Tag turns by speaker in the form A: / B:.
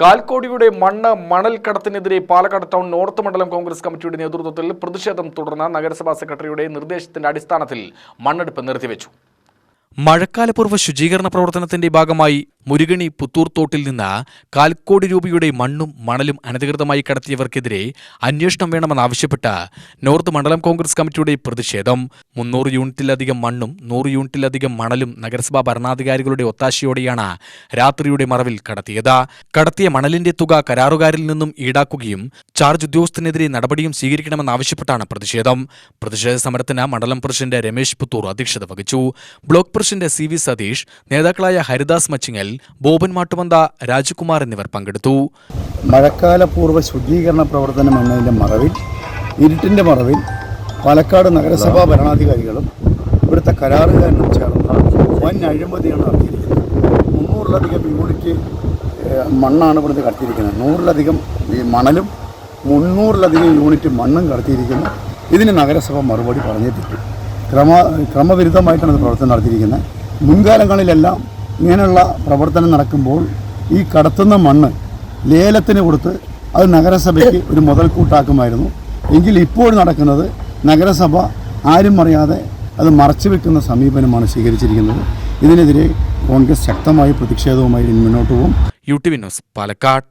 A: കാൽക്കോടിയുടെ മണ്ണ് മണൽ കടത്തിനെതിരെ Palakkad town north മണ്ഡലം കോൺഗ്രസ് കമ്മിറ്റിയുടെ നേതൃത്വത്തിൽ പ്രതിഷേധം തുടർന്ന് നഗരസഭാ സെക്രട്ടറിയുടെ നിർദ്ദേശത്തിന്റെ അടിസ്ഥാനത്തിൽ മണ്ണെടുപ്പ് നിർത്തിവെച്ചു. മഴക്കാലപൂർവ ശുചീകരണ പ്രവർത്തനത്തിന്റെ ഭാഗമായി മുരുകണി പുത്തൂർ തോട്ടിൽ നിന്ന് കാൽക്കോടി രൂപയുടെ മണ്ണും മണലും അനധികൃതമായി കടത്തിയവർക്കെതിരെ അന്വേഷണം വേണമെന്നാവശ്യപ്പെട്ട് നോർത്ത് മണ്ഡലം കോൺഗ്രസ് കമ്മിറ്റിയുടെ പ്രതിഷേധം. മുന്നൂറ് യൂണിറ്റിലധികം മണ്ണും നൂറ് യൂണിറ്റിലധികം മണലും നഗരസഭാ ഭരണാധികാരികളുടെ ഒത്താശയോടെയാണ് രാത്രിയുടെ മറവിൽ കടത്തിയത്. കടത്തിയ മണലിന്റെ തുക കരാറുകാരിൽ നിന്നും ഈടാക്കുകയും ചാർജ് ഉദ്യോഗസ്ഥനെതിരെ നടപടിയും സ്വീകരിക്കണമെന്നാവശ്യപ്പെട്ടാണ് പ്രതിഷേധം. പ്രതിഷേധ സമരത്തിന് മണ്ഡലം പ്രസിഡന്റ് രമേശ് പുത്തൂർ അധ്യക്ഷത വഹിച്ചു. Block president C V Satheesh നേതാക്കളായ ഹരിദാസ് മച്ചിങ്ങൽ ബോബൻ മാട്ടുമന്ത രാജകുമാർ എന്നിവർ പങ്കെടുത്തു.
B: മഴക്കാല പൂർവ ശുദ്ധീകരണ പ്രവർത്തനം എന്നതിന്റെ മറവിൽ ഇരുട്ടിന്റെ മറവിൽ പാലക്കാട് നഗരസഭാ ഭരണാധികാരികളും ഇവിടുത്തെ കരാറുകാരനും ചേർന്ന് വൻ അഴിമതിയാണ് നടത്തിയിരിക്കുന്നത്. മുന്നൂറിലധികം യൂണിറ്റ് മണ്ണാണ് ഇവിടുന്ന് കടത്തിയിരിക്കുന്നത്. നൂറിലധികം ഈ മണലും മുന്നൂറിലധികം യൂണിറ്റ് മണ്ണും കടത്തിയിരിക്കുന്നു. ഇതിന് നഗരസഭ മറുപടി പറഞ്ഞേ പറ്റും ക്രമ ക്രമവിരുദ്ധമായിട്ടാണ് ഇത് പ്രവർത്തനം നടത്തിയിരിക്കുന്നത്. മുൻകാലങ്ങളിലെല്ലാം ഇങ്ങനെയുള്ള പ്രവർത്തനം നടക്കുമ്പോൾ ഈ കടത്തുന്ന മണ്ണ് ലേലത്തിന് കൊടുത്ത് അത് നഗരസഭയ്ക്ക് ഒരു മുതൽക്കൂട്ടാക്കുമായിരുന്നു. എങ്കിൽ ഇപ്പോൾ നടക്കുന്നത് നഗരസഭ ആരും അറിയാതെ അത് മറച്ചു വെക്കുന്ന സമീപനമാണ് സ്വീകരിച്ചിരിക്കുന്നത്. ഇതിനെതിരെ കോൺഗ്രസ് ശക്തമായ പ്രതിഷേധവുമായി മുന്നോട്ട് പോകും.
A: U T Palakkad.